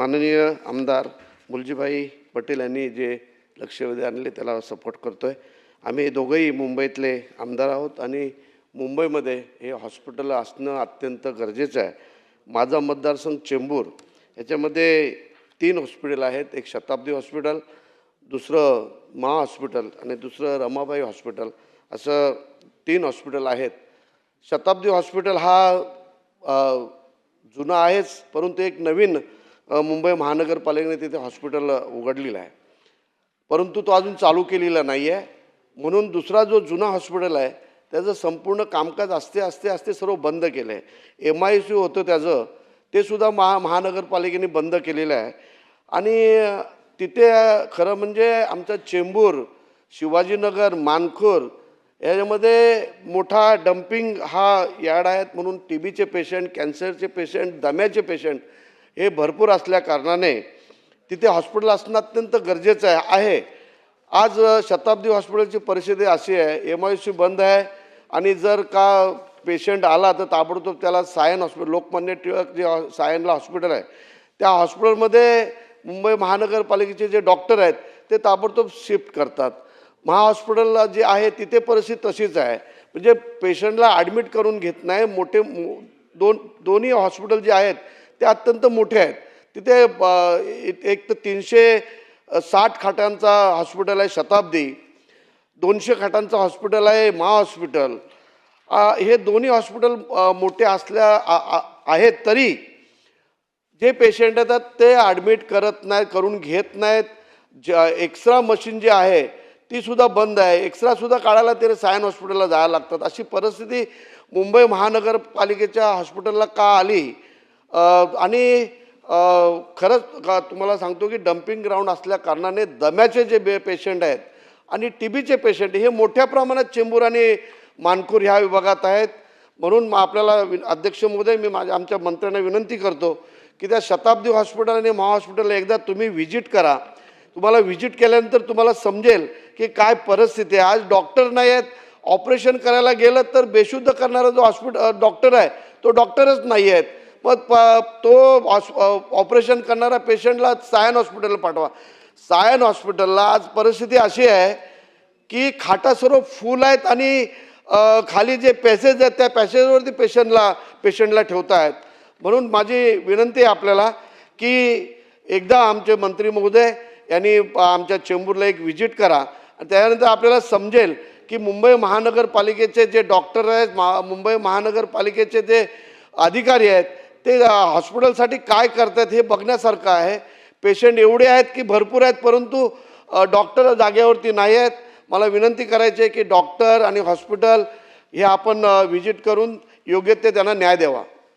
माननीय आमदार मुलजीभाई पटेल यांनी जे लक्षवेधी आणले त्याला सपोर्ट करतो आहे आम्ही दोघंही मुंबईतले आमदार आहोत आणि मुंबईमध्ये हे हॉस्पिटल असणं अत्यंत गरजेचं आहे. माझा मतदारसंघ चेंबूर याच्यामध्ये तीन हॉस्पिटल आहेत. एक शताब्दी हॉस्पिटल दुसरं महा हॉस्पिटल आणि दुसरं रमाबाई हॉस्पिटल असं तीन हॉस्पिटल आहेत. शताब्दी हॉस्पिटल हा जुना आहेच परंतु एक नवीन मुंबई महानगरपालिकेने तिथे हॉस्पिटल उघडलेलं आहे. परंतु तो अजून चालू केलेला नाही आहे म्हणून दुसरा जो जुना हॉस्पिटल आहे त्याचं संपूर्ण कामकाज असते असते असते सर्व बंद केलं आहे एम आय सी होतं त्याचं ते सुद्धा महा महानगरपालिकेने बंद केलेलं आहे. आणि तिथे खरं म्हणजे आमचा चेंबूर शिवाजीनगर मानखूर याच्यामध्ये मोठा डम्पिंग हा यार्ड आहेत म्हणून टी बीचे पेशंट कॅन्सरचे पेशंट दम्याचे पेशंट हे भरपूर असल्या कारणाने तिथे हॉस्पिटल असणं अत्यंत गरजेचं आहे. आहे. आज शताब्दी हॉस्पिटलची परिस्थिती अशी आहे एम आय सी बंद आहे आणि जर का पेशंट आला तर ताबडतोब त्याला सायन हॉस्पिटल लोकमान्य टिळक जे सायनला हॉस्पिटल आहे त्या हॉस्पिटलमध्ये मुंबई महानगरपालिकेचे जे डॉक्टर आहेत ते ताबडतोब शिफ्ट करतात. महा हॉस्पिटलला जे आहे तिथे परिस्थिती तशीच आहे. म्हणजे पेशंटला ॲडमिट करून घेत नाही मोठे मो- दोन दोन्ही हॉस्पिटल जे आहेत ते अत्यंत मोठे आहेत. तिथे एक तर तीनशे साठ खाटांचा हॉस्पिटल आहे शताब्दी. दोनशे खाटांचं हॉस्पिटल आहे महा हॉस्पिटल. हे दोन्ही हॉस्पिटल मोठे असल्या आ- आहेत तरी जे पेशंट येतात ते ॲडमिट करत नाहीत करून घेत नाहीत. ज एक्स्ट्रा मशीन जी आहे तीसुद्धा बंद आहे. एक्सरासुद्धा काढायला तरी सायन हॉस्पिटलला जायला लागतात. अशी परिस्थिती मुंबई महानगरपालिकेच्या हॉस्पिटलला का आली? आणि खरंच का तुम्हाला सांगतो की डम्पिंग ग्राउंड असल्या कारणाने दम्याचे जे बे पेशंट आहेत आणि टी बीचे पेशंट हे मोठ्या प्रमाणात चेंबूर आणि मानकूर ह्या विभागात आहेत. म्हणून मग आपल्याला अध्यक्ष महोदय मी माझ्या आमच्या मंत्र्यांना विनंती करतो की त्या शताब्दी हॉस्पिटल आणि महा हॉस्पिटलला एकदा तुम्ही व्हिजिट करा. तुम्हाला व्हिजिट केल्यानंतर तुम्हाला समजेल की काय परिस्थिती आहे. आज डॉक्टर नाही आहेत ऑपरेशन करायला गेलं तर बेशुद्ध करणारा जो हॉस्पिटल डॉक्टर आहे तो डॉक्टरच नाही आहेत. मग प तो हॉस ऑपरेशन करणारा पेशंटला सायन हॉस्पिटलला पाठवा. सायन हॉस्पिटलला आज परिस्थिती अशी आहे की खाटा सर्व फुल आहेत आणि खाली जे पॅसेज आहेत त्या पॅसेजवरती पेशंटला पेशंटला ठेवता आहेत. म्हणून माझी विनंती आहे आपल्याला की एकदा आमचे मंत्री महोदय यांनी आमच्या चेंबूरला एक व्हिजिट करा. आणि त्यानंतर आपल्याला समजेल की मुंबई महानगरपालिकेचे जे डॉक्टर आहेत मा मुंबई महानगरपालिकेचे जे अधिकारी आहेत ते हॉस्पिटलसाठी काय करतात हे बघण्यासारखं आहे. पेशंट एवढे आहेत की भरपूर आहेत परंतु डॉक्टर जागेवरती नाही आहेत. मला विनंती करायची आहे की डॉक्टर आणि हॉस्पिटल हे आपण व्हिजिट करून योग्य ते त्यांना न्याय द्यावा.